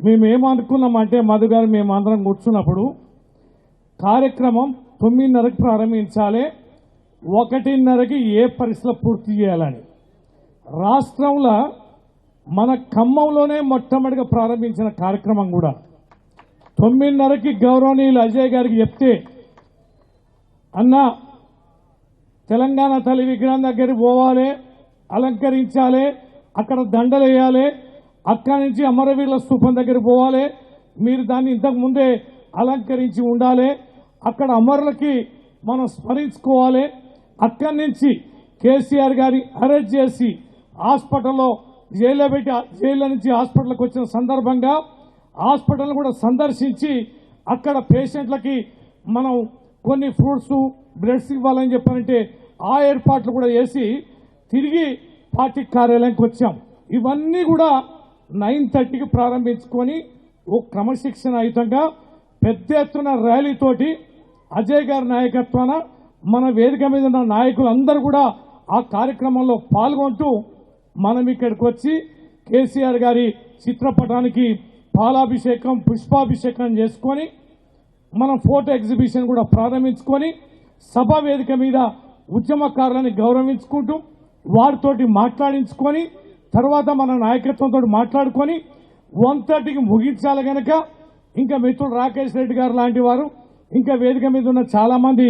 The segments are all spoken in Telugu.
మేమేమనుకున్నామంటే మధు గారు మేము అందరం కూర్చున్నప్పుడు కార్యక్రమం తొమ్మిదిన్నరకు ప్రారంభించాలి ఒకటిన్నరకి ఏ పరిస్థితులు పూర్తి చేయాలని. రాష్ట్రంలో మన ఖమ్మంలోనే మొట్టమొదటిగా ప్రారంభించిన కార్యక్రమం కూడా. తొమ్మిదిన్నరకి గౌరవనీయులు అజయ్ గారికి చెప్తే అన్న తెలంగాణ తల్లి విగ్రహం దగ్గరికి పోవాలి అలంకరించాలి అక్కడ దండలు వేయాలి అక్కడి నుంచి అమరవీరుల స్థూపం దగ్గరికి పోవాలి. మీరు దాన్ని ఇంతకు ముందే అలంకరించి ఉండాలి. అక్కడ అమరులకి మనం స్మరించుకోవాలి. అక్కడి నుంచి కేసీఆర్ గారి అరెస్ట్ చేసి హాస్పిటల్లో జైల్లో పెట్టి జైల్లో నుంచి హాస్పిటల్కి వచ్చిన సందర్భంగా హాస్పిటల్ కూడా సందర్శించి అక్కడ పేషెంట్లకి మనం కొన్ని ఫ్రూట్స్ బ్రెడ్స్ ఇవ్వాలని చెప్పారంటే ఆ ఏర్పాట్లు కూడా చేసి తిరిగి పార్టీ కార్యాలయానికి వచ్చాం. ఇవన్నీ కూడా నైన్ థర్టీకి ప్రారంభించుకొని ఓ క్రమశిక్షణయుతంగా పెద్ద ఎత్తున ర్యాలీతోటి అజయ్ గారి నాయకత్వాన మన వేదిక మీద ఉన్న నాయకులందరూ కూడా ఆ కార్యక్రమంలో పాల్గొంటూ మనం ఇక్కడికి వచ్చి కేసీఆర్ గారి చిత్రపటానికి పాలాభిషేకం పుష్పాభిషేకం చేసుకొని మనం ఫోటో ఎగ్జిబిషన్ కూడా ప్రారంభించుకొని సభా వేదిక మీద ఉద్యమకారులని గౌరవించుకుంటూ వారితోటి మాట్లాడించుకొని తర్వాత మన నాయకత్వంతో మాట్లాడుకొని వన్ థర్టీకి ముగించాలి కనుక ఇంకా మిత్రుడు రాకేష్ రెడ్డి గారు లాంటి వారు ఇంకా వేదిక మీద ఉన్న చాలామంది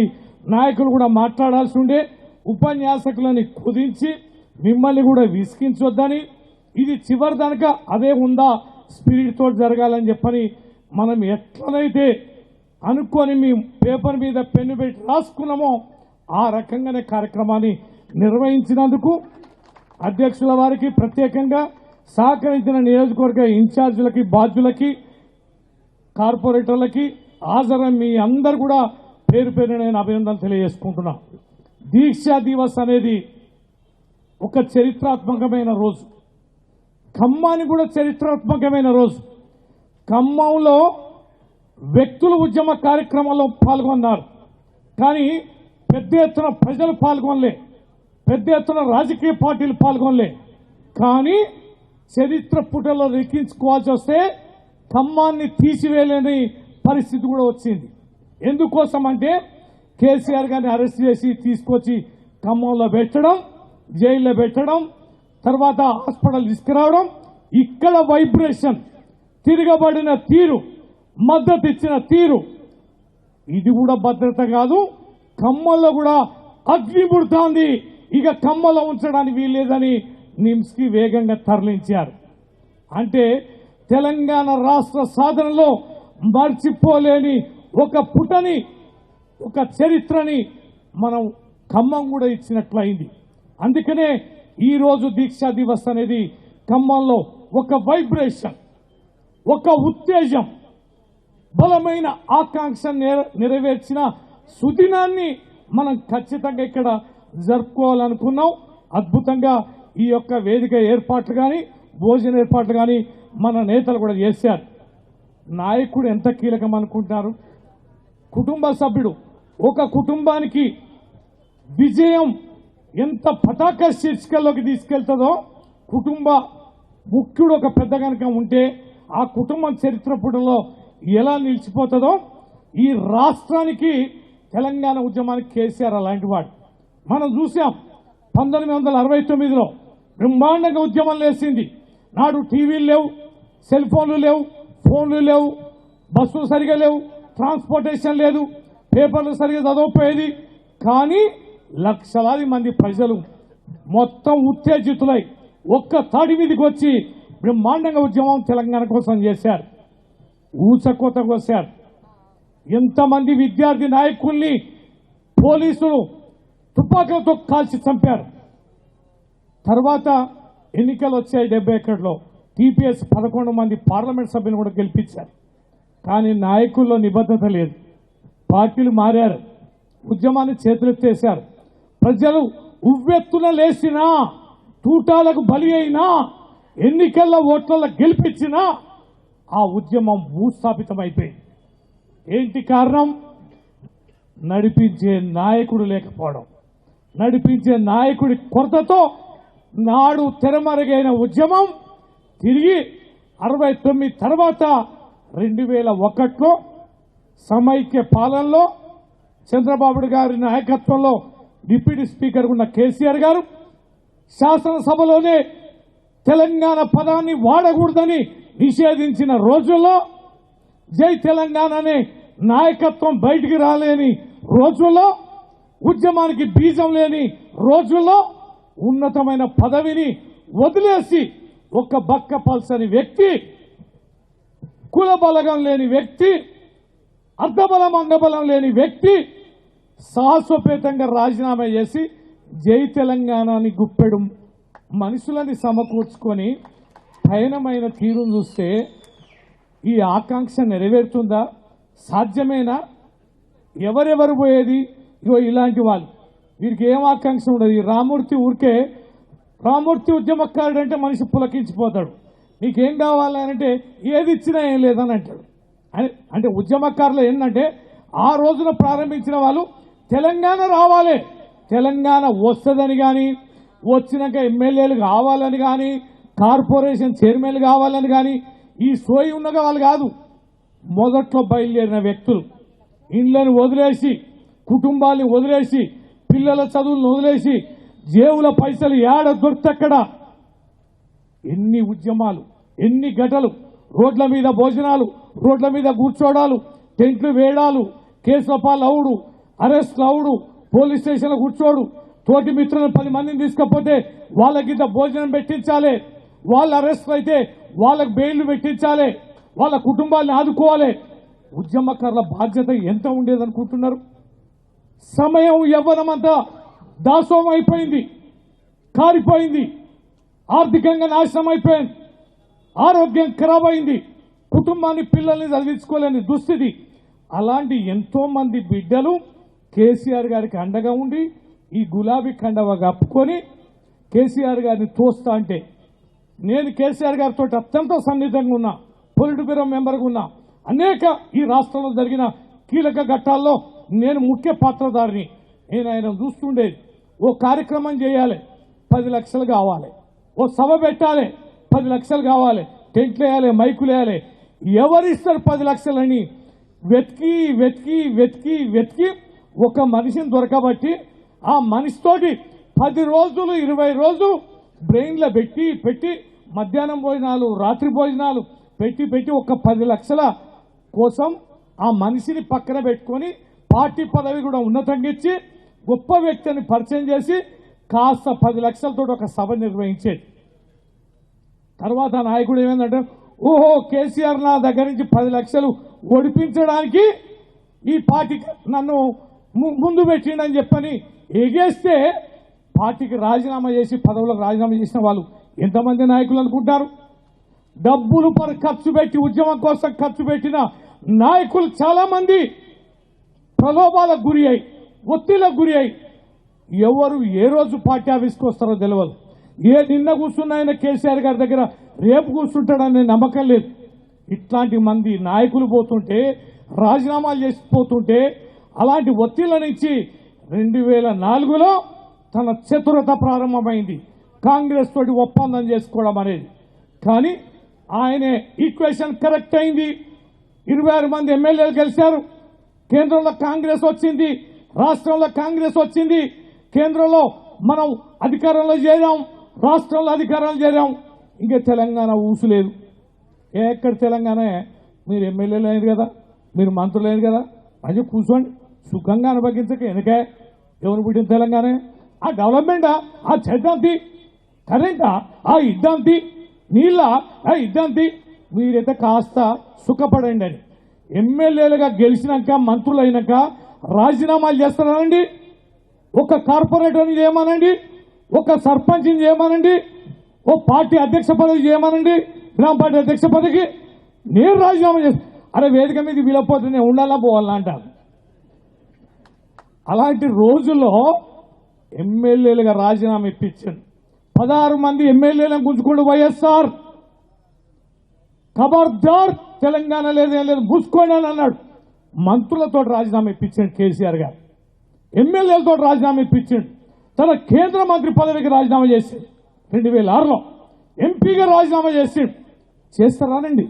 నాయకులు కూడా మాట్లాడాల్సి ఉండే ఉపన్యాసకులని కుదించి మిమ్మల్ని కూడా విసిగించొద్దని ఇది చివరి దానిక అదే ఉందా స్పిరిట్ తోటి జరగాలని చెప్పని మనం ఎట్లనైతే అనుకొని మీ పేపర్ మీద పెన్ను పెట్టి రాసుకున్నామో ఆ రకంగానే కార్యక్రమాన్ని నిర్వహించినందుకు అధ్యక్షుల వారికి ప్రత్యేకంగా సహకరించిన నియోజకవర్గ ఇన్ఛార్జీలకి బాధ్యులకి కార్పొరేటర్లకి హాజరైన మీ అందరు కూడా పేరు పేరు నేను అభినందనలు తెలియజేసుకుంటున్నా. దీక్షా దివస్ అనేది ఒక చరిత్రాత్మకమైన రోజు. ఖమ్మాన్ని కూడా చరిత్రాత్మకమైన రోజు. ఖమ్మంలో వ్యక్తులు ఉద్యమ కార్యక్రమంలో పాల్గొన్నారు. కానీ పెద్ద ఎత్తున ప్రజలు పాల్గొనలే. పెద్ద ఎత్తున రాజకీయ పార్టీలు పాల్గొనలే. కానీ చరిత్ర పుటలో లిఖించుకోవాల్సి వస్తే ఖమ్మాన్ని తీసివేయలేని పరిస్థితి కూడా వచ్చింది. ఎందుకోసం అంటే కేసీఆర్ గారిని అరెస్ట్ చేసి తీసుకొచ్చి ఖమ్మంలో పెట్టడం జైల్లో పెట్టడం తర్వాత హాస్పిటల్ తీసుకురావడం ఇక్కడ వైబ్రేషన్ తిరగబడిన తీరు మద్దతు ఇచ్చిన తీరు. ఇది కూడా భద్రత కాదు ఖమ్మంలో కూడా అగ్ని పుడుతోంది ఇక ఖమ్మంలో ఉంచడానికి వీల్లేదని నిమ్స్కి వేగంగా తరలించారు. అంటే తెలంగాణ రాష్ట్ర సాధనలో మర్చిపోలేని ఒక పుటని ఒక చరిత్రని మనం ఖమ్మం కూడా ఇచ్చినట్లయింది. అందుకనే ఈరోజు దీక్షా దివస్ అనేది ఖమ్మంలో ఒక వైబ్రేషన్ ఒక ఉత్తేజం బలమైన ఆకాంక్ష నెర- నెరవేర్చిన సుదినాన్ని మనం ఖచ్చితంగా ఇక్కడ జరుపుకోవాలనుకున్నాం. అద్భుతంగా ఈ యొక్క వేదిక ఏర్పాట్లు కానీ భోజన ఏర్పాట్లు కానీ మన నేతలు కూడా చేశారు. నాయకుడు ఎంత కీలకం అనుకుంటారు కుటుంబ సభ్యుడు ఒక కుటుంబానికి విజయం ఎంత పతాక శీర్షికల్లోకి తీసుకెళ్తుందో కుటుంబ ముఖ్యుడు ఒక పెద్ద కనుక ఉంటే ఆ కుటుంబం చరిత్ర పుటంలో ఎలా నిలిచిపోతుందో ఈ రాష్ట్రానికి తెలంగాణ ఉద్యమానికి కేసీఆర్ అలాంటి వాడు. మనం చూసాం పంతొమ్మిది వందల అరవై తొమ్మిదిలో బ్రహ్మాండంగా ఉద్యమం లేచింది. నాడు టీవీలు లేవు సెల్ ఫోన్లు లేవు ఫోన్లు లేవు బస్సులు సరిగా లేవు ట్రాన్స్పోర్టేషన్ లేదు పేపర్లు సరిగా చదవకపోయేది. కానీ లక్షలాది మంది ప్రజలు మొత్తం ఉత్తేజితులై ఒక్క తాడి మీదకి వచ్చి బ్రహ్మాండంగా ఉద్యమం తెలంగాణ కోసం చేశారు. ఊచకోత కోశారు. ఎంతమంది విద్యార్థి నాయకుల్ని పోలీసులు తుపాకులతో కాల్చి చంపారు. తర్వాత ఎన్నికలు వచ్చాయి డెబ్బై ఒకటిలో టీపీఎస్ పదకొండు మంది పార్లమెంట్ సభ్యులు కూడా గెలిపించారు. కానీ నాయకుల్లో నిబద్ధత లేదు. పార్టీలు మారారు. ఉద్యమాన్ని చేతులెత్తేశారు. ప్రజలు ఉవ్వెత్తున లేచినా తూటాలకు బలి అయినా ఎన్నికల్లో ఓట్లలో గెలిపించినా ఆ ఉద్యమం భూస్థాపితమైపోయింది. ఏంటి కారణం? నడిపించే నాయకుడు లేకపోవడం. నడిపించే నాయకుడి కొరతతో నాడు తెరమరుగైన ఉద్యమం తిరిగి అరవై తొమ్మిది తర్వాత రెండు వేల ఒకటిలో సమైక్య పాలనలో చంద్రబాబు గారి నాయకత్వంలో డిప్యూటీ స్పీకర్ ఉన్న కేసీఆర్ గారు శాసనసభలోనే తెలంగాణ పదాన్ని వాడకూడదని నిషేధించిన రోజుల్లో జై తెలంగాణ అనే నాయకత్వం బయటికి రాలేని రోజుల్లో ఉద్యమానికి బీజం లేని రోజుల్లో ఉన్నతమైన పదవిని వదిలేసి ఒక బక్క పల్సని వ్యక్తి కుల బలగం లేని వ్యక్తి అర్ధబలం అంగబలం లేని వ్యక్తి సాహసోపేతంగా రాజీనామా చేసి జై తెలంగాణని గుప్పెడు మనుషులని సమకూర్చుకొని పయనమైన తీరును చూస్తే ఈ ఆకాంక్ష నెరవేరుతుందా? సాధ్యమేనా? ఎవరెవరు పోయేది? ఇగో ఇలాంటి వాళ్ళు. వీరికి ఏం ఆకాంక్ష ఉండదు. ఈ రామూర్తి ఊరికే రామూర్తి ఉద్యమకారుడు అంటే మనిషి పులకించిపోతాడు. నీకేం కావాలి అంటే ఏది ఇచ్చినా ఏం లేదని అంటాడు. అంటే ఉద్యమకారులు ఏంటంటే ఆ రోజున ప్రారంభించిన వాళ్ళు తెలంగాణ రావాలి. తెలంగాణ వస్తుందని కానీ వచ్చినాక ఎమ్మెల్యేలు కావాలని కానీ కార్పొరేషన్ చైర్మన్లు కావాలని కానీ ఈ సోయి ఉన్నగా వాళ్ళు కాదు. మొదట్లో బయలుదేరిన వ్యక్తులు. ఇండ్లను వదిలేసి కుటుంబాన్ని వదిలేసి పిల్లల చదువులను వదిలేసి జేవుల పైసలు ఏడ దొరికితక్కడ? ఎన్ని ఉద్యమాలు ఎన్ని గటలు రోడ్ల మీద భోజనాలు రోడ్ల మీద కూర్చోడాలు టెంట్లు వేయడాలు కేసులపాలు అవుడు అరెస్ట్లు అవుడు పోలీస్ స్టేషన్లో కూర్చోడు తోటి మిత్రులను పది మందిని తీసుకపోతే వాళ్ళకి భోజనం పెట్టించాలి. వాళ్ళ అరెస్ట్ అయితే వాళ్ళకి బెయిల్ పెట్టించాలి. వాళ్ళ కుటుంబాన్ని ఆదుకోవాలి. ఉద్యమకారుల బాధ్యత ఎంత ఉండేదనుకుంటున్నారు? సమయం యవ్వనమంతా దాసోహం అయిపోయింది కారిపోయింది ఆర్థికంగా నాశనం అయిపోయింది ఆరోగ్యం ఖరాబ్ అయింది కుటుంబాన్ని పిల్లల్ని చదివించుకోలేని దుస్థితి. అలాంటి ఎంతో మంది బిడ్డలు కేసీఆర్ గారికి అండగా ఉండి ఈ గులాబీ కండవ కప్పుకొని కేసీఆర్ గారిని తోస్తా అంటే నేను కేసీఆర్ గారితో అత్యంత సన్నిహితంగా ఉన్నా పొలిట్ బ్యూరో మెంబర్గా ఉన్నా అనేక ఈ రాష్ట్రంలో జరిగిన కీలక ఘట్టాల్లో నేను ముఖ్య పాత్రధారిని. నేను ఆయన చూస్తుండేది ఓ కార్యక్రమం చేయాలి పది లక్షలు కావాలి. ఓ సభ పెట్టాలి పది లక్షలు కావాలి. టెంట్లు వేయాలి మైకులు వేయాలి. ఎవరిస్తారు పది లక్షలని? వెతికి వెతికి వెతికి వెతికి ఒక మనిషిని దొరకబట్టి ఆ మనిషితోటి పది రోజులు ఇరవై రోజులు బ్రెయిన్లో పెట్టి పెట్టి మధ్యాహ్నం భోజనాలు రాత్రి భోజనాలు పెట్టి పెట్టి ఒక పది లక్షల కోసం ఆ మనిషిని పక్కన పెట్టుకొని పార్టీ పదవి కూడా ఉన్నతంగా ఇచ్చి గొప్ప వ్యక్తిని పరిచయం చేసి కాస్త పది లక్షలతో ఒక సభ నిర్వహించేది. తర్వాత నాయకుడు ఏమైందంటే ఓహో కేసీఆర్ నా దగ్గర నుంచి పది లక్షలు ఒడిపించడానికి ఈ పార్టీ నన్ను ము- ముందు పెట్టిండని చెప్పని ఎగేస్తే పార్టీకి రాజీనామా చేసి పదవులకు రాజీనామా చేసిన వాళ్ళు ఎంతమంది నాయకులు అనుకుంటారు డబ్బులు పర్ ఖర్చు పెట్టి ఉద్యమం కోసం ఖర్చు పెట్టిన నాయకులు చాలామంది ప్రలోభాలకు గురి అయి ఒత్తిళ్ళకు గురి అయి ఎవరు ఏ రోజు పార్టీ ఆఫీస్కి వస్తారో తెలియదు ఏ నిన్న కూర్చున్న ఆయన కేసీఆర్ గారి దగ్గర రేపు కూర్చుంటాడనే నమ్మకం లేదు. ఇట్లాంటి మంది నాయకులు పోతుంటే రాజీనామాలు చేసిపోతుంటే అలాంటి ఒత్తిళ్ళ నుంచి రెండు వేల నాలుగులో తన చతురత ప్రారంభమైంది. కాంగ్రెస్ తోటి ఒప్పందం చేసుకోవడం అనేది. కానీ ఆయన ఈక్వేషన్ కరెక్ట్ అయింది. ఇరవై ఆరు మంది ఎమ్మెల్యేలు గెలిచారు. కేంద్రంలో కాంగ్రెస్ వచ్చింది రాష్ట్రంలో కాంగ్రెస్ వచ్చింది. కేంద్రంలో మనం అధికారంలో చేరాం రాష్ట్రంలో అధికారంలో చేరాం. ఇంకా తెలంగాణ ఊసులేదు. ఎక్కడ తెలంగాణ? మీరు ఎమ్మెల్యేలు అయ్యారు కదా మీరు మంత్రులు అయ్యారు కదా. అది కూర్చోండి సుఖంగా అనుభవించక ఎందుకే ఎవరు పుట్టిన తెలంగాణ? ఆ డెవలప్మెంటా? ఆ చెడ్డంతి కరెంటా? ఆ ఇద్దంతి నీళ్ళ? ఆ ఇద్దంతి మీరైతే కాస్త సుఖపడండి అని. ఎమ్మెల్యేలుగా గెలిచినాక మంత్రులు అయినాక రాజీనామాలు చేస్తున్నారండి ఒక కార్పొరేటర్ని చేయమనండి. ఒక సర్పంచ్ని చేయమనండి. ఓ పార్టీ అధ్యక్ష పదవి చేయమనండి. గ్రామ పార్టీ అధ్యక్ష పదవికి నేను రాజీనామా చేస్తాను అరే వేదిక మీద వీలపోతే నేను ఉండాలా పోవాలా అంటాను అలాంటి రోజుల్లో ఎమ్మెల్యేలుగా రాజీనామా ఇప్పించాను పదహారు మంది ఎమ్మెల్యేలను గుంజుకుంటూ వైఎస్ఆర్. ఖబర్దార్ తెలంగాణ లేదేం లేదు మూసుకోండి అని అన్నాడు. మంత్రులతో రాజీనామా ఇప్పించాడు కేసీఆర్ గారు. ఎమ్మెల్యేలతో రాజీనామా ఇప్పించాడు. తన కేంద్ర మంత్రి పదవికి రాజీనామా చేశాడు రెండు వేల ఆరులో ఎంపీగా రాజీనామా చేసాడు. చేస్తారానండి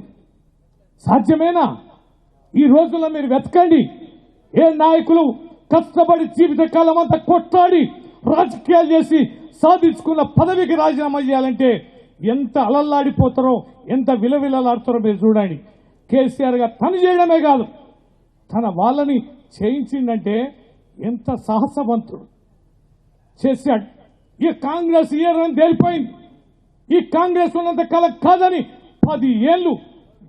సాధ్యమేనా? ఈ రోజుల్లో మీరు వెతకండి. ఏ నాయకులు కష్టపడి జీవితకాలం అంతా కొట్లాడి రాజకీయాలు చేసి సాధించుకున్న పదవికి రాజీనామా చేయాలంటే ఎంత అలల్లాడిపోతారో ఎంత విలవిలలాడుతారో మీరు చూడండి. కేసీఆర్ గారు తను చేయడమే కాదు. తన వాళ్ళని చేయించిందంటే ఎంత సాహసవంతుడు. చేశాడు. ఈ కాంగ్రెస్ ఇయర్ని తేలిపోయింది. ఈ కాంగ్రెస్ ఉన్నంత కల కాదని పది ఏళ్ళు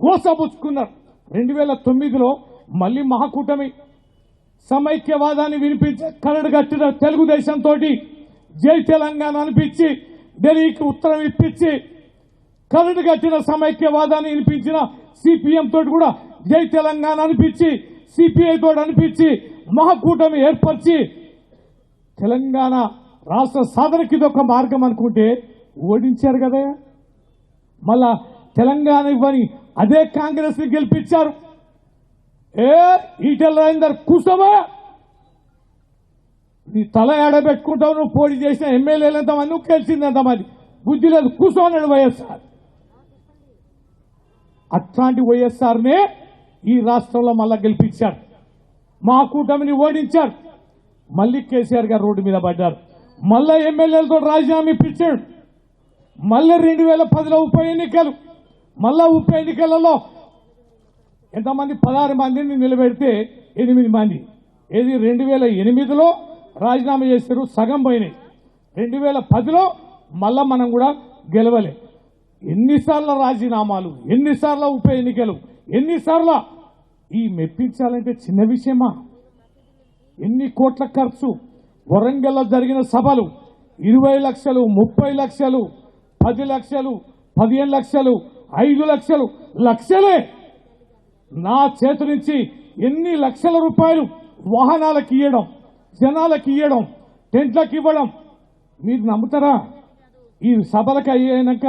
గోసపుచ్చుకున్నారు. రెండు వేల తొమ్మిదిలో మళ్ళీ మహాకూటమి. సమైక్యవాదాన్ని వినిపించే కరడు కట్టిన తెలుగుదేశంతో జై తెలంగాణ అనిపించి ఢిల్లీకి ఉత్తరం ఇప్పించి కరడు కట్టిన సమైక్యవాదాన్ని వినిపించిన సిపిఎం తోటి కూడా జై తెలంగాణ అనిపించి సిపిఐ తోటి అనిపించి మహాకూటమి ఏర్పరిచి తెలంగాణ రాష్ట్ర సాధనకి ఇది ఒక మార్గం అనుకుంటే ఓడించారు కదా. మళ్ళా తెలంగాణ ఇవ్వని అదే కాంగ్రెస్ని గెలిపించారు. ఏ ఈటెల రాజేందర్ కుసమే? నీ తల ఎడబెట్టుకుంటావు నువ్వు పోటీ చేసిన ఎమ్మెల్యేలు ఎంతమంది నువ్వు గెలిచింది ఎంతమంది బుద్ధి లేదు కూర్చోన్నాడు వైఎస్ఆర్. అట్లాంటి వైఎస్ఆర్నే ఈ రాష్ట్రంలో మళ్ళా గెలిపించారు. మా కూటమిని ఓడించారు. మళ్ళీ కేసీఆర్ గారు రోడ్డు మీద పడ్డారు. మళ్ళా ఎమ్మెల్యేలతో రాజీనామా ఇప్పించాడు మళ్ళీ రెండు వేల పదిలో ఉప ఎన్నికలు. మళ్ళా ఉప ఎన్నికలలో ఎంతమంది పదహారు మందిని నిలబెడితే ఎనిమిది మంది. ఏది రెండు వేల ఎనిమిదిలో రాజీనామా చేశారు సగం పోయినాయి. రెండు వేల పదిలో మళ్ళా మనం కూడా గెలవలే. ఎన్నిసార్లు రాజీనామాలు ఎన్నిసార్లు ఉప ఎన్నికలు ఎన్నిసార్లు ఈ మెప్పించాలంటే చిన్న విషయమా? ఎన్ని కోట్ల ఖర్చు వరంగల్లో జరిగిన సభలు ఇరవై లక్షలు ముప్పై లక్షలు పది లక్షలు పదిహేను లక్షలు ఐదు లక్షలు లక్షలే! నా చేతి నుంచి ఎన్ని లక్షల రూపాయలు వాహనాలకు ఇవ్వడం జనాలకు ఇవ్వడం టెంట్లకు ఇవ్వడం మీరు నమ్ముతారా? ఈ సభలకు అయ్యాక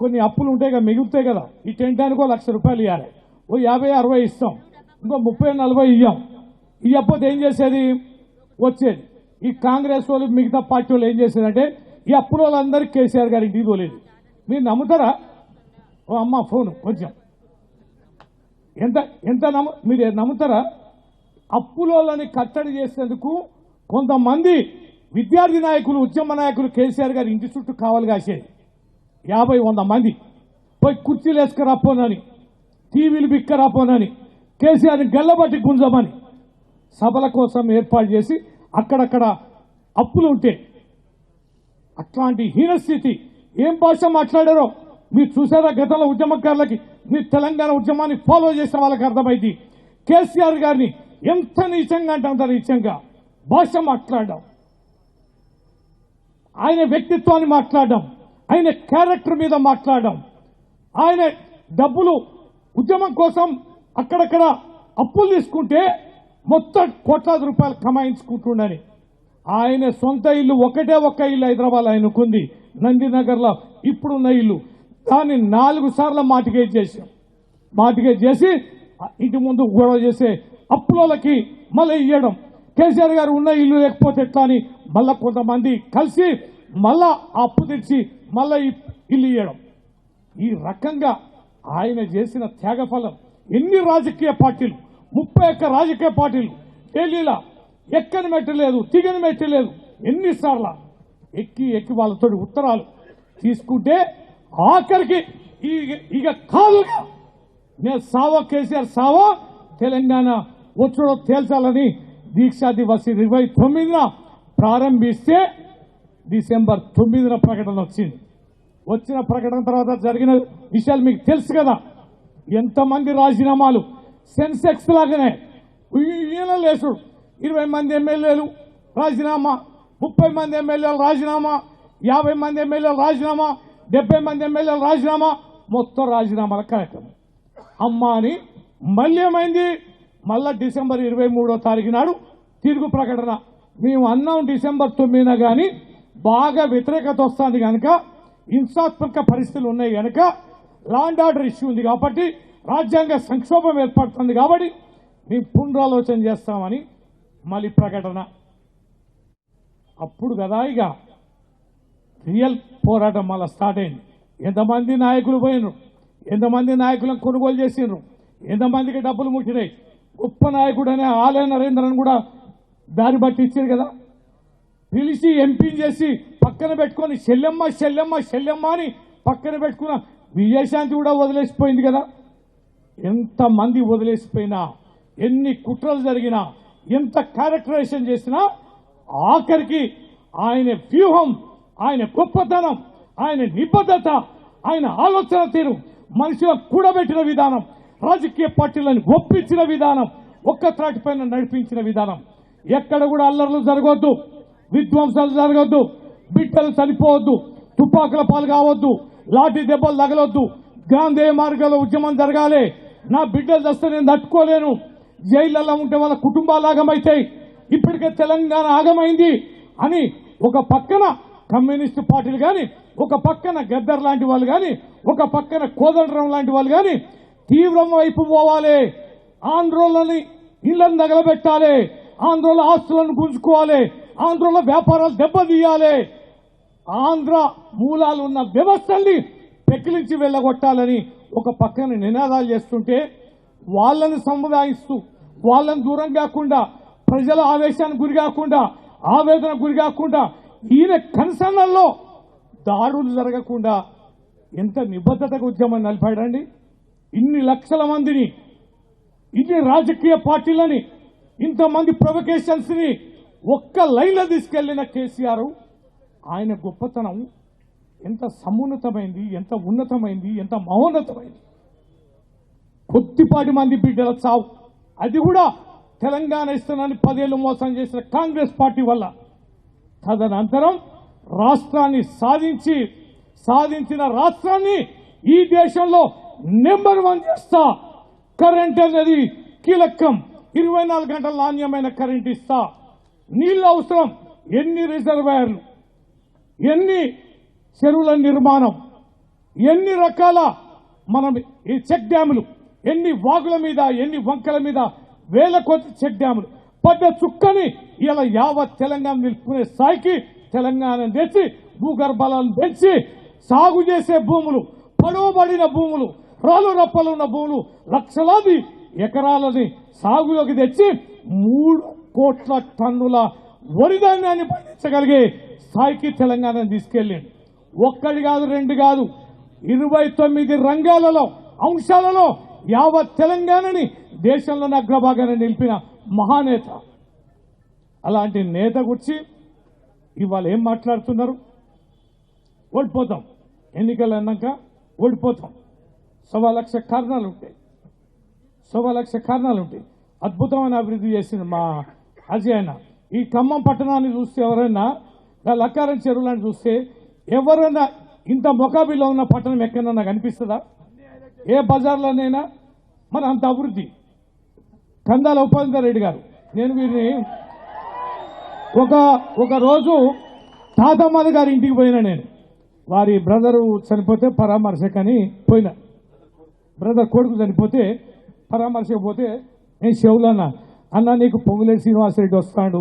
కొన్ని అప్పులు ఉంటాయి కదా మిగులుతాయి కదా. ఈ టెంటానికి లక్ష రూపాయలు ఇవ్వాలి ఓ యాభై అరవై ఇస్తాం. ఇంకో ముప్పై నలభై ఇయ్యాం. ఇవ్వకపోతే ఏం చేసేది? వచ్చేది. ఈ కాంగ్రెస్ వాళ్ళు మిగతా పార్టీ వాళ్ళు ఏం చేసేదంటే ఈ అప్పుల వాళ్ళందరికీ కేసీఆర్ గారి ఇంటికి తోలేదు మీరు నమ్ముతారా? ఓ అమ్మ ఫోను కొంచెం. ఎంత ఎంత నమ్ము మీరు నమ్ముతారా? అప్పులోళ్ళని కట్టడి చేసేందుకు కొంతమంది విద్యార్థి నాయకులు ఉద్యమ నాయకులు కేసీఆర్ గారి ఇంటి చుట్టూ కావాలి కాసేది. యాభై వంద మంది. పోయి కుర్చీలు వేసుకురాపోనని టీవీలు బిక్కరాపోనని కేసీఆర్ని గల్లబట్టి గుంజమని సభల కోసం ఏర్పాటు చేసి అక్కడక్కడ అప్పులు ఉంటే అట్లాంటి హీనస్థితి ఏం భాష మాట్లాడారో మీరు చూసారా గతంలో ఉద్యమకారులకి? మీరు తెలంగాణ ఉద్యమాన్ని ఫాలో చేసిన వాళ్ళకి అర్థమైంది. కేసీఆర్ గారిని ఎంత నీచంగా అంటే అంత నీచంగా భాష మాట్లాడడం. ఆయన వ్యక్తిత్వాన్ని మాట్లాడడం. ఆయన క్యారెక్టర్ మీద మాట్లాడడం. ఆయన డబ్బులు ఉద్యమం కోసం అక్కడక్కడ అప్పులు తీసుకుంటే మొత్తం కోట్లాది రూపాయలు కమాయించుకుంటుండని. ఆయన సొంత ఇల్లు ఒకటే ఒక్క ఇల్లు హైదరాబాద్ ఆయనకుంది. నందినగర్లో ఇప్పుడున్న ఇల్లు. దాన్ని నాలుగు సార్లు మాటిగేజ్ చేసాం మాటిగేజ్ చేసి ఇంటి ముందు గొడవ చేసే అప్పులకి మళ్ళీ ఇవ్వడం కేసీఆర్ గారు ఉన్న ఇల్లు లేకపోతే ఎట్లా అని మళ్ళా కొంతమంది కలిసి మళ్ళా అప్పు తెచ్చి మళ్ళా ఈ ఇల్లు ఇవ్వడం ఈ రకంగా ఆయన చేసిన త్యాగఫలం ఎన్ని రాజకీయ పార్టీలు? ముప్పై ఒక్క రాజకీయ పార్టీలు. ఢిల్లీలో ఎక్కని మెట్టలేదు దిగని మెట్టలేదు ఎన్నిసార్లు ఎక్కి ఎక్కి వాళ్ళతో ఉత్తరాలు తీసుకుంటే ఆఖరికి ఇక కాదుగా. నేను సావో కేసీఆర్ సావో తెలంగాణ వచ్చుడో తేల్చాలని దీక్షా దివస్ ఇరవై తొమ్మిదిన ప్రారంభిస్తే డిసెంబర్ తొమ్మిదిన ప్రకటన వచ్చింది. వచ్చిన ప్రకటన తర్వాత జరిగిన విషయాలు మీకు తెలుసు కదా. ఎంతమంది రాజీనామాలు సెన్సెక్స్ లాగానే. ఈయన లేసుడు. ఇరవై మంది ఎమ్మెల్యేలు రాజీనామా ముప్పై మంది ఎమ్మెల్యేలు రాజీనామా యాభై మంది ఎమ్మెల్యేలు రాజీనామా డెబ్బై మంది ఎమ్మెల్యేలు రాజీనామా మొత్తం రాజీనామాల కార్యక్రమం. అమ్మ అని మళ్ళీ ఏమైంది మళ్ళా డిసెంబర్ ఇరవై మూడో తారీఖు నాడు తిరుగు ప్రకటన. మేము అన్నాం డిసెంబర్ తొమ్మిదిన కానీ బాగా వ్యతిరేకత వస్తుంది కనుక హింసాత్మక పరిస్థితులు ఉన్నాయి కనుక లాండ్ ఆర్డర్ ఇష్యూ ఉంది కాబట్టి రాజ్యాంగ సంక్షోభం ఏర్పడుతుంది కాబట్టి మేము పునరాలోచన చేస్తామని మళ్ళీ ప్రకటన. అప్పుడు కదా ఇక రియల్ పోరాటం మళ్ళీ స్టార్ట్ అయింది. ఎంతమంది నాయకులు పోయినరు? ఎంతమంది నాయకులను కొనుగోలు చేసిండ్రు ఎంతమందికి డబ్బులు ముట్టినాయి? గొప్ప నాయకుడు అనే ఆలయ నరేంద్రన్ కూడా దారి బట్టి ఇచ్చారు కదా. పిలిచి ఎంపీ చేసి పక్కన పెట్టుకొని చెల్లెమ్మ చెల్లెమ్మ చెల్లెమ్మ అని పక్కన పెట్టుకున్న విజయశాంతి కూడా వదిలేసిపోయింది కదా. ఎంతమంది వదిలేసిపోయినా ఎన్ని కుట్రలు జరిగినా ఎంత క్యారెక్టరైజేషన్ చేసినా ఆఖరికి ఆయన వ్యూహం ఆయన గొప్పతనం ఆయన నిబద్ధత ఆయన ఆలోచన తీరు మనిషిలో కూడబెట్టిన విధానం రాజకీయ పార్టీలను ఒప్పించిన విధానం ఒక్క త్రాటిపైన నడిపించిన విధానం. ఎక్కడ కూడా అల్లర్లు జరగవద్దు విధ్వంసాలు జరగద్దు బిడ్డలు చనిపోవద్దు తుపాకుల పాలు కావద్దు లాఠీ దెబ్బలు తగలొద్దు గాంధేయ మార్గంలో ఉద్యమం జరగాలి. నా బిడ్డలు చస్తే నేను తట్టుకోలేను. జైళ్ళలో ఉంటే వాళ్ళ కుటుంబాలు ఆగమైతాయి. ఇప్పటికే తెలంగాణ ఆగమైంది అని ఒక పక్కన కమ్యూనిస్టు పార్టీలు కానీ ఒక పక్కన గద్దర్ లాంటి వాళ్ళు కానీ ఒక పక్కన కోదండరాం లాంటి వాళ్ళు కానీ తీవ్రం వైపు పోవాలి. ఆంధ్రోళ్ళని ఇళ్ళను తగలబెట్టాలి. ఆంధ్రోల ఆస్తులను గుంజుకోవాలి. ఆంధ్రలో వ్యాపారాలు దెబ్బతీయాలి. ఆంధ్ర మూలాలు ఉన్న వ్యవస్థల్ని పెకిలించి వెళ్ళగొట్టాలని ఒక పక్కన నినాదాలు చేస్తుంటే వాళ్ళని సముదాయిస్తూ వాళ్ళని దూరం కాకుండా ప్రజల ఆవేశానికి గురి కాకుండా ఆవేదన గురి కాకుండా ఈయన కన్సర్నల్లో దాడులు జరగకుండా ఎంత నిబద్ధతగా ఉద్యమం నలిపాడండి ఇన్ని లక్షల మందిని ఇన్ని రాజకీయ పార్టీలని ఇంతమంది ప్రొవకేషన్స్ని ఒక్క లైన్లో తీసుకెళ్ళిన కేసీఆర్ ఆయన గొప్పతనం ఎంత సమున్నతమైంది ఎంత ఉన్నతమైంది ఎంత మహోన్నతమైంది. కొద్దిపాటి మంది బిడ్డల చావు. అది కూడా తెలంగాణ ఇస్తానని పదేళ్ళు మోసం చేసిన కాంగ్రెస్ పార్టీ వల్ల. తదనంతరం రాష్ట్రాన్ని సాధించి సాధించిన రాష్ట్రాన్ని ఈ దేశంలో నెంబర్ వన్ చేస్తా. కరెంట్ అనేది కీలకం. ఇరవై నాలుగు గంటల నాణ్యమైన కరెంట్ ఇస్తా. నీళ్ళు అవసరం. ఎన్ని రిజర్వాయర్లు ఎన్ని చెరువుల నిర్మాణం ఎన్ని రకాల మనం ఈ చెక్ డ్యాములు ఎన్ని వాగుల మీద ఎన్ని వంకల మీద వేల కొద్ది చెక్ డ్యాములు. పడ్డ చుక్కని ఇలా యావత్ తెలంగాణ నిలుపుకునే స్థాయికి తెలంగాణ తెచ్చి భూగర్భాలను పెంచి సాగు చేసే భూములు పడవబడిన భూములు రాళ్ళు రప్పలు ఉన్న భూములు లక్షలాది ఎకరాలని సాగులోకి తెచ్చి మూడు కోట్ల టన్నుల వరి ధాన్యాన్ని పండించగలిగే స్థాయికి తెలంగాణ తీసుకెళ్ళింది ఒక్కటి కాదు రెండు కాదు ఇరవై తొమ్మిది రంగాలలో అంశాలలో యావత్ తెలంగాణని దేశంలోని అగ్రభాగాన్ని నిలిపిన మహానేత. అలాంటి నేత గురించి ఇవాళ ఏం మాట్లాడుతున్నారు? ఓడిపోతాం. ఎన్నికలు అన్నాక ఓడిపోతాం. సవా లక్ష కారణాలు ఉంటాయి సవా లక్ష కారణాలు ఉంటాయి అద్భుతమైన అభివృద్ధి చేసింది మా అజయ్ ఆయన ఈ ఖమ్మం పట్టణాన్ని చూస్తే ఎవరైనా లక్కారం చెరువులను చూస్తే ఎవరైనా ఇంత మొకాబిలో ఉన్న పట్టణం ఎక్కడన్నా కనిపిస్తుందా ఏ బజార్లోనైనా? మన అంత అభివృద్ధి. కందాల ఉపేందర్ రెడ్డి గారు నేను వీరిని ఒక ఒక రోజు తాతమ్మది గారి ఇంటికి పోయినా నేను. వారి బ్రదరు చనిపోతే పరామర్శకని పోయినా. బ్రదర్ కొడుకు చనిపోతే పరామర్శకపోతే నేను చెవులన్నా. అన్న నీకు పొంగులేటి శ్రీనివాసరెడ్డి వస్తాడు.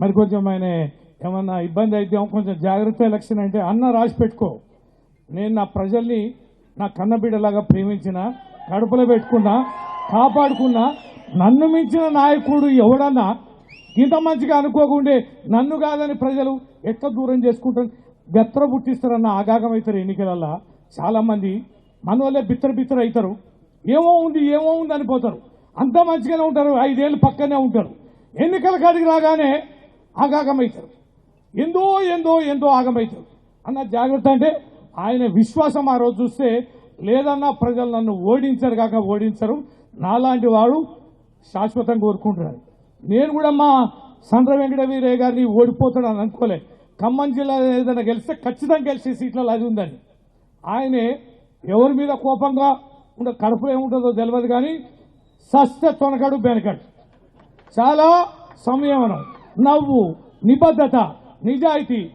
మరి కొంచెం ఆయన ఏమన్నా ఇబ్బంది అయితే కొంచెం జాగ్రత్త ఎలక్షన్ అంటే అన్న రాసి పెట్టుకో. నేను నా ప్రజల్ని నా కన్నబిడ్డలాగా ప్రేమించిన కడుపులో పెట్టుకున్నా కాపాడుకున్నా నన్ను మించిన నాయకుడు ఎవడన్నా ఇంత మంచిగా అనుకోకుండే నన్ను కాదని ప్రజలు ఎట్లా దూరం చేసుకుంటారు? బెత్తర పుట్టిస్తారన్న ఆగాగం అవుతారు ఎన్నికలల్లో. చాలామంది మన వాళ్ళే బిత్తర బిత్తర అవుతారు. ఏమో ఉంది ఏమో ఉంది అనిపోతారు అంత మంచిగానే ఉంటారు ఐదేళ్ళు పక్కనే ఉంటారు. ఎన్నికల కాడికి రాగానే ఆగాగమవుతారు ఎందో ఎందో ఎందో ఆగమవుతారు అన్న జాగ్రత్త అంటే ఆయన విశ్వాసం ఆ రోజు చూస్తే లేదన్నా ప్రజలు నన్ను ఓడించరు కాక ఓడించరు. నాలాంటి వాడు శాశ్వతంగా కోరుకుంటున్నాను నేను కూడా మా సండ్ర వెంకట వీరయ్య గారిని ఓడిపోతాడు అని అనుకోలే. ఖమ్మం జిల్లా ఏదైనా గెలిస్తే ఖచ్చితంగా గెలిచే సీట్లలో అది ఉందని. ఆయనే ఎవరి మీద కోపంగా ఉండ కడుపు ఏముంటుందో తెలియదు కానీ సస్య తొనకడు బెనకడు చాలా సంయమనం నవ్వు నిబద్ధత నిజాయితీ.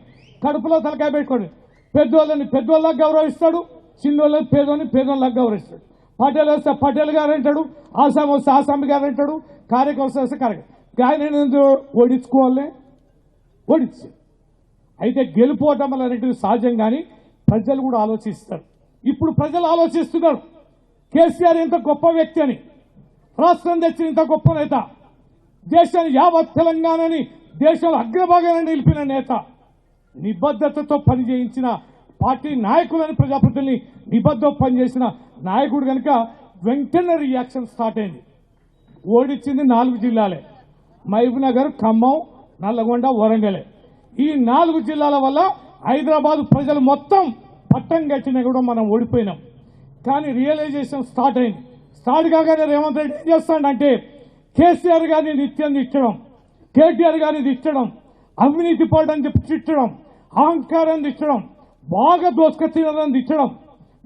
కడుపులో తలకాయ పెట్టుకోండి. పెద్దోళ్ళని పెద్దోళ్ళకి గౌరవిస్తాడు చిన్నోళ్ళని పేదోళ్ళని పేదోళ్ళకి గౌరవిస్తాడు. పటేల్ వస్తే పటేల్ గారు అంటాడు ఆసాం వస్తే ఆసాం గారు అంటాడు కార్యకర్త వస్తే కార్యకర్త. ఆయన ఓడించుకోవాలి? ఓడించి. అయితే గెలుపోవటం అనేటివి సహజం కానీ ప్రజలు కూడా ఆలోచిస్తారు. ఇప్పుడు ప్రజలు ఆలోచిస్తున్నారు. కేసీఆర్ ఎంత గొప్ప వ్యక్తి అని. రాష్ట్రం తెచ్చిన ఇంత గొప్ప నేత. దేశాన్ని యావత్ తెలంగాణని దేశంలో అగ్రభాగాన్ని నిలిపిన నేత. నిబద్ధతతో పనిచేయించిన పార్టీ నాయకులని ప్రజాప్రతిని నిబద్ధత పనిచేసిన నాయకుడు కనుక వెంటనే రియాక్షన్ స్టార్ట్ అయింది. ఓడించింది నాలుగు జిల్లాలే. మహబూబ్నగర్ ఖమ్మం నల్లగొండ వరంగలే. ఈ నాలుగు జిల్లాల వల్ల హైదరాబాద్ ప్రజలు మొత్తం పట్టం కట్టినా కూడా మనం ఓడిపోయినాం. కానీ రియలైజేషన్ స్టార్ట్ అయింది. స్టార్ట్ కాగానే రేవంత్ రెడ్డి ఏం చేస్తాడంటే కేసీఆర్ గారిని నిత్యం తిట్టడం కేటీఆర్ గారిని తిట్టడం అవినీతి పడని చెప్పి తిట్టడం అహంకారం తిట్టడం బాగా దోసుక తినడం తిట్టడం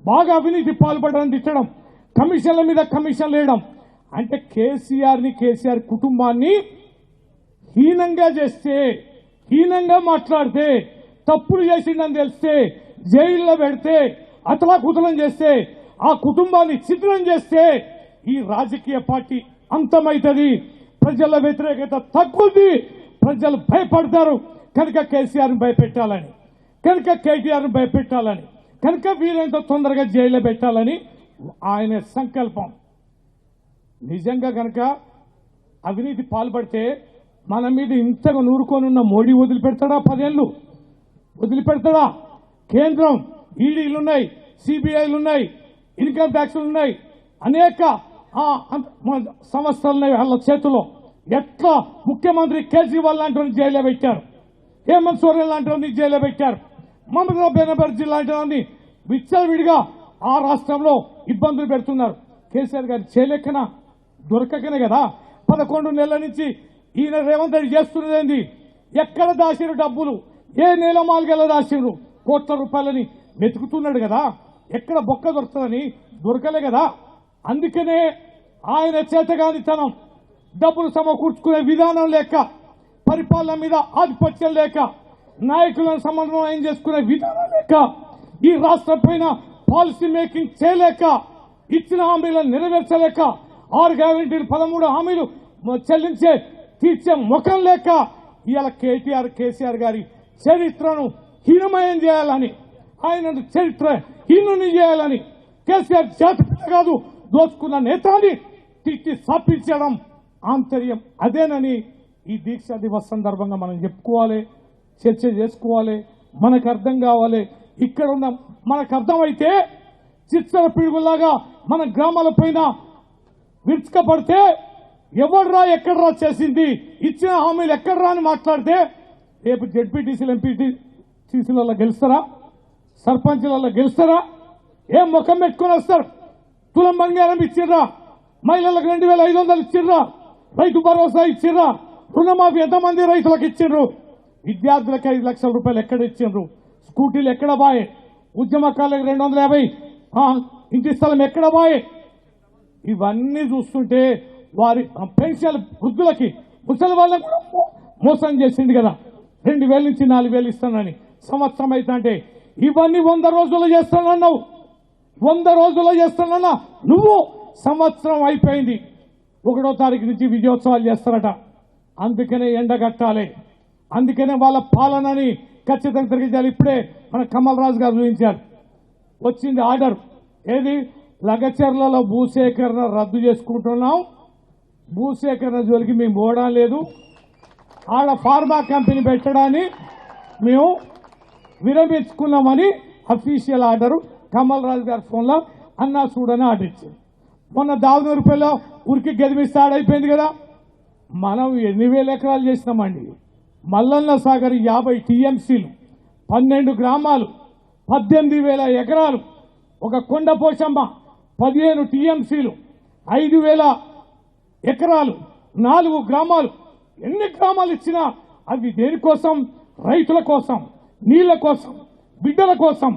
బాగా అవినీతి పాల్పడడం తిట్టడం కమిషన్ల మీద కమిషన్ వేయడం. అంటే కేసీఆర్ని కేసీఆర్ కుటుంబాన్ని హీనంగా చేస్తే హీనంగా మాట్లాడితే తప్పులు చేసిండని తెలిస్తే జైల్లో పెడితే అతలాకుతలం చేస్తే ఆ కుటుంబాన్ని చిత్రం చేస్తే ఈ రాజకీయ పార్టీ అంతమైతుంది. ప్రజల వ్యతిరేకత తగ్గుద్ది. ప్రజలు భయపడతారు. కనుక కేసీఆర్ని భయపెట్టాలని కనుక కేటీఆర్ని భయపెట్టాలని కనుక వీలైనంత తొందరగా జైల్లో పెట్టాలని ఆయన సంకల్పం. నిజంగా కనుక అవినీతి పాల్పడితే మన మీద ఇంతగా నూరుకొని ఉన్న మోడీ వదిలిపెడతాడా? పదేళ్ళు వదిలిపెడతాడా? కేంద్రం ఈడీలు ఉన్నాయి సిబిఐలు ఉన్నాయి ఇన్కమ్ ట్యాక్స్లు ఉన్నాయి. అనేక ఆ, సంస్థలు ఉన్నాయి వాళ్ళ చేతిలో. ఎట్లా ముఖ్యమంత్రి కేజ్రీవాల్ లాంటి జైల్లో పెట్టారు. హేమంత్ సోరెన్ లాంటి జైల్లో పెట్టారు. మమతా బెనర్జీ లాంటి విచ్చలవిడిగా ఆ రాష్ట్రంలో ఇబ్బందులు పెడుతున్నారు. కేసీఆర్ గారు చేయలేకనా దొరకకనే కదా? పదకొండు నెలల నుంచి ఈయన రేవంత్ రెడ్డి చేస్తున్నదేంది ఎక్కడ దాచిరు డబ్బులు? ఏ నెల మాల్గెల దాచిరు కోట్ల రూపాయలని వెతుకుతున్నాడు కదా? ఎక్కడ బొక్క దొరుకుతుందని దొరకలే కదా. అందుకనే ఆయన చేతగానితనం డబ్బులు సమకూర్చుకునే విధానం లేక పరిపాలన మీద ఆధిపత్యం లేక నాయకులను సమన్వయం చేసుకునే విధానం లేక ఈ రాష్ట్రం పైన పాలసీ మేకింగ్ చేయలేక ఇచ్చిన హామీలను నెరవేర్చలేక ఆరు గ్యారంటీలు పదమూడు హామీలు చెల్లించే తీర్చే ముఖం లేక ఇవాళ కేటీఆర్ కేసీఆర్ గారి చరిత్రను హీనమయం చేయాలని ఆయన చరిత్ర హీనుని చేయాలని కేసీఆర్ జాతిపిత కాదు దోచుకున్న నేతాన్ని తిట్టి స్థాపించడం ఆంతర్యం అదేనని ఈ దీక్షా దివస్ సందర్భంగా మనం చెప్పుకోవాలి చర్చ చేసుకోవాలి మనకు అర్థం కావాలి. ఇక్కడ ఉన్న మనకు అర్థమైతే చిచ్చర పిడుగులాగా మన గ్రామాల పైన విరుచుకపడితే ఎవడ్రా ఎక్కడ్రా చేసింది ఇచ్చిన హామీలు ఎక్కడ్రా అని మాట్లాడితే రేపు జడ్పీటీసీలు ఎంపీటీసీలలో గెలుస్తారా? సర్పంచ్లలో గెలుస్తారా? ఏం ముఖం పెట్టుకుని వస్తారు తులం బంగారం ఇచ్చిర్రా? మహిళలకు రెండు వేల ఐదు వందలు ఇచ్చిర్రా? రైతు భరోసా ఇచ్చిర్రా? రుణమాఫీ ఎంతమంది రైతులకు ఇచ్చిండ్రు విద్యార్థులకు ఐదు లక్షల రూపాయలు ఎక్కడ ఇచ్చిండ్రు స్కూటీలు ఎక్కడ బాయ్? ఉద్యమకాలకు రెండు వందల యాభై? ఇంటి స్థలం ఎక్కడ బాయ్? ఇవన్నీ చూస్తుంటే వారి పెన్షన్ వృద్ధులకి ముసలి వాళ్ళని కూడా మోసం చేసింది కదా. రెండు వేల నుంచి నాలుగు వేలు ఇస్తానని. సంవత్సరం అయితే అంటే ఇవన్నీ వంద రోజులు చేస్తానన్నావు. వంద రోజుల్లో చేస్తానన్నా. నువ్వు సంవత్సరం అయిపోయింది. ఒకటో తారీఖు నుంచి విజయోత్సవాలు చేస్తారట. అందుకనే ఎండగట్టాలి అందుకనే వాళ్ళ పాలనని ఖచ్చితంగా తిరిగించాలి. ఇప్పుడే మన కమల్ రాజు గారు చూపించారు. వచ్చింది ఆర్డర్. ఏది? లగచర్లలో భూసేకరణ రద్దు చేసుకుంటున్నాం. భూసేకరణ జోలికి మేము పోవడం లేదు. ఆడ ఫార్మా కంపెనీ పెట్టడాన్ని మేము విరమించుకున్నామని అఫీషియల్ ఆర్డర్ కమల్ రాజు గారి ఫోన్లో అన్నా చూడని ఆర్డర్ ఇచ్చింది మొన్న దావనూరు ఉరికి గదిమిస్తాడు అయిపోయింది కదా. మనం ఎన్ని వేల ఎకరాలు చేసినామండి? మల్లన్న సాగర్ యాభై టీఎంసీలు పన్నెండు గ్రామాలు పద్దెనిమిది వేల ఎకరాలు ఒక కొండ పోషమ్మ పదిహేను టీఎంసీలు ఐదు వేల ఎకరాలు నాలుగు గ్రామాలు. ఎన్ని గ్రామాలు ఇచ్చినా అవి దేనికోసం? రైతుల కోసం. నీళ్ళ కోసం బిడ్డల కోసం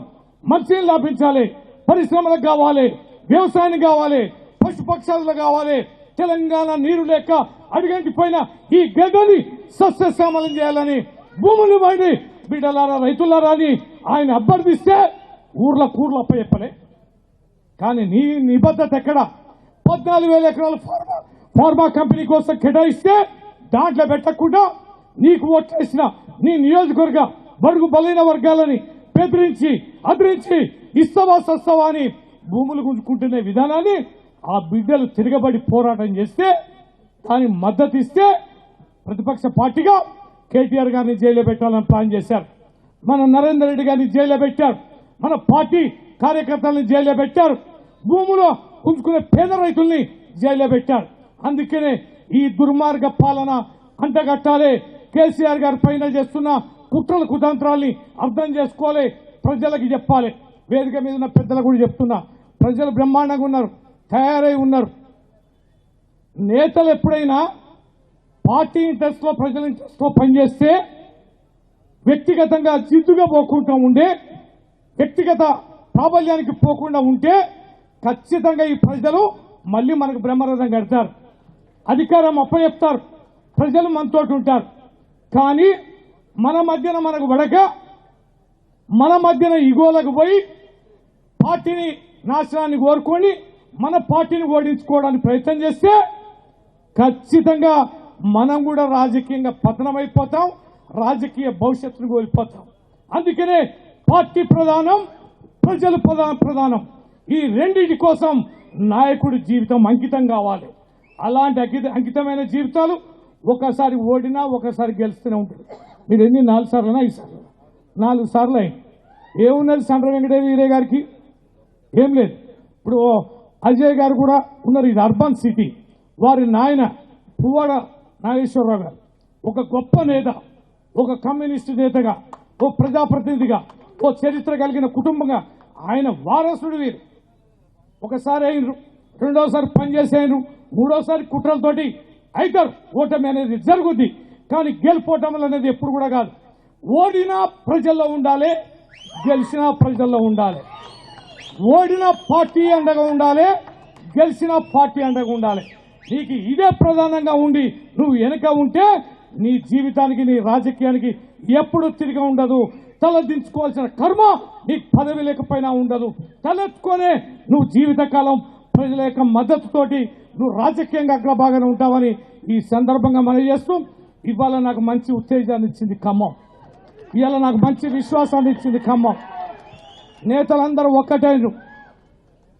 మంచిని లాభించాలి పరిశ్రమలకు కావాలి వ్యవసాయానికి కావాలి పశుపక్షాలకు కావాలి. తెలంగాణ నీరు లేక అడిగంటిపోయిన ఈ గడ్డని సస్యశ్యామలం చేయాలని భూములు వాడి బిడ్డలారా రైతులారా అని ఆయన అభ్యర్థిస్తే ఊర్ల కూర్ల చెప్పలే. కానీ నీ నిబద్ధత ఎక్కడ? పద్నాలుగు వేల ఎకరాలు ఫార్మా ఫార్మా కంపెనీ కోసం కేటాయిస్తే దాంట్లో పెట్టకుండా నీకు ఓట్లేసిన నీ నియోజకవర్గ బడుగు బలైన వర్గాలని బెదిరించి అదిరించి ఇస్తవా సస్తవా అని భూములు గుంజుకుంటునే విధానాన్ని ఆ బిడ్డలు తిరగబడి పోరాటం చేస్తే దానికి మద్దతు ఇస్తే ప్రతిపక్ష పార్టీగా కేటీఆర్ గారిని జైల్లో పెట్టాలని ప్లాన్ చేశారు. మన నరేందర్ రెడ్డి గారిని జైల్లో పెట్టారు. మన పార్టీ కార్యకర్తల్ని జైల్లో పెట్టారు. భూములో ఉంచుకునే పేద రైతుల్ని జైల్లో పెట్టారు. అందుకనే ఈ దుర్మార్గ పాలన అంటగట్టాలి. కేసీఆర్ గారి పైన చేస్తున్న కుట్రల కుతంత్రాల్ని అర్థం చేసుకోవాలి. ప్రజలకి చెప్పాలి. వేదిక మీద ఉన్న పెద్దలు కూడా చెప్తున్నా. ప్రజలు బ్రహ్మాండంగా ఉన్నారు. తయారై ఉన్నారు. నేతలు ఎప్పుడైనా పార్టీ ఇంట్రెస్ట్లో ప్రజల ఇంట్రెస్ట్లో పనిచేస్తే వ్యక్తిగతంగా జిద్దుగా పోకుండా ఉండే వ్యక్తిగత ప్రాబల్యానికి పోకుండా ఉంటే ఖచ్చితంగా ఈ ప్రజలు మళ్ళీ మనకు బ్రహ్మరథం కడతారు. అధికారం అప్పచెప్తారు. ప్రజలు మనతోటి ఉంటారు. కానీ మన మధ్యన మనకు పడక మన మధ్యన ఇగోలకు పోయి పార్టీని నాశనాన్ని కోరుకొని మన పార్టీని ఓడించుకోవడానికి ప్రయత్నం చేస్తే ఖచ్చితంగా మనం కూడా రాజకీయంగా పతనమైపోతాం రాజకీయ భవిష్యత్తును కోల్పోతాం. అందుకనే పార్టీ ప్రధానం ప్రజలు ప్రధాన ప్రధానం. ఈ రెండింటి కోసం నాయకుడి జీవితం అంకితం కావాలి. అలాంటి అంకితమైన జీవితాలు ఒకసారి ఓడినా ఒకసారి గెలుస్తూనే ఉంటుంది మీరు ఎన్ని నాలుగు సార్లు ఐదు సార్లు. నాలుగు సార్లు అయింది. ఏమున్నది సండ్ర వెంకటేశ్వర వీరయ్య గారికి? ఏం లేదు. ఇప్పుడు అజయ్ గారు కూడా ఉన్నారు ఇది అర్బన్ సిటీ. వారి నాయన పువ్వాడ నాగేశ్వరరావు గారు. ఒక గొప్ప నేత ఒక కమ్యూనిస్ట్ నేతగా ఓ ప్రజాప్రతినిధిగా ఓ చరిత్ర కలిగిన కుటుంబంగా ఆయన వారసుడు వీరు. ఒకసారి అయినరు రెండోసారి పనిచేసి అయినరు మూడోసారి కుట్రలతోటి అవుతారు ఓటమి అనేది జరుగుద్ది. కానీ గెలుపోవటం అనేది ఎప్పుడు కూడా కాదు. ఓడినా ప్రజల్లో ఉండాలి గెలిచినా ప్రజల్లో ఉండాలి. ఓడిన పార్టీ అండగా ఉండాలి గెలిచిన పార్టీ అండగా ఉండాలి. నీకు ఇదే ప్రధానంగా ఉండి నువ్వు వెనక ఉంటే నీ జీవితానికి నీ రాజకీయానికి ఎప్పుడు తిరిగి ఉండదు. తలదించుకోవాల్సిన కర్మ నీకు పదవి లేకపోయినా ఉండదు. తలెత్తుకొనే నువ్వు జీవితకాలం ప్రజల యొక్క మద్దతుతోటి నువ్వు రాజకీయంగా అగ్రభాగాన ఉంటావని ఈ సందర్భంగా మనం చేస్తూ ఇవాళ నాకు మంచి ఉత్తేజాన్ని ఇచ్చింది ఖమ్మం. ఇవాళ నాకు మంచి విశ్వాసాన్ని ఇచ్చింది ఖమ్మం. నేతలందరూ ఒక్కటైనరు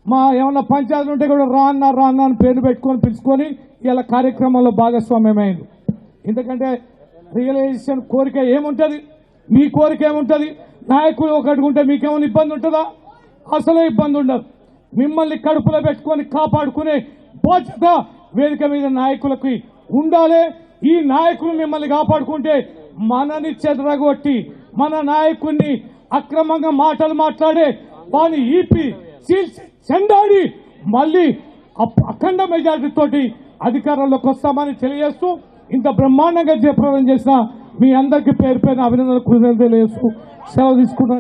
మా ఏమన్నా పంచాయతీలు ఉంటే కూడా రా అన్న రా అన్న అని పేరు పెట్టుకొని పిలుచుకొని ఇలా కార్యక్రమంలో భాగస్వామ్యమైంది ఎందుకంటే రియలైజేషన్ కోరిక ఏముంటుంది? మీ కోరిక ఏముంటుంది? నాయకులు ఒకటి ఉంటే మీకేమైనా ఇబ్బంది ఉంటుందా? అసలే ఇబ్బంది ఉండదు. మిమ్మల్ని కడుపులో పెట్టుకొని కాపాడుకునే బాధ్యత వేదిక మీద నాయకులకి ఉండాలి. ఈ నాయకులు మిమ్మల్ని కాపాడుకుంటే మనని చెదరగొట్టి మన నాయకుడిని అక్రమంగా మాటలు మాట్లాడే వాని ఈపి చీల్చి చెండాడి మళ్ళీ అఖండ మెజార్టీ తోటి అధికారంలోకి వస్తామని తెలియజేస్తూ ఇంత బ్రహ్మాండంగా జయప్రదం చేసిన మీ అందరికీ పేరు పైన అభినందనలు కృతజ్ఞతలు తెలియజేస్తూ సెలవు తీసుకుంటున్నాను.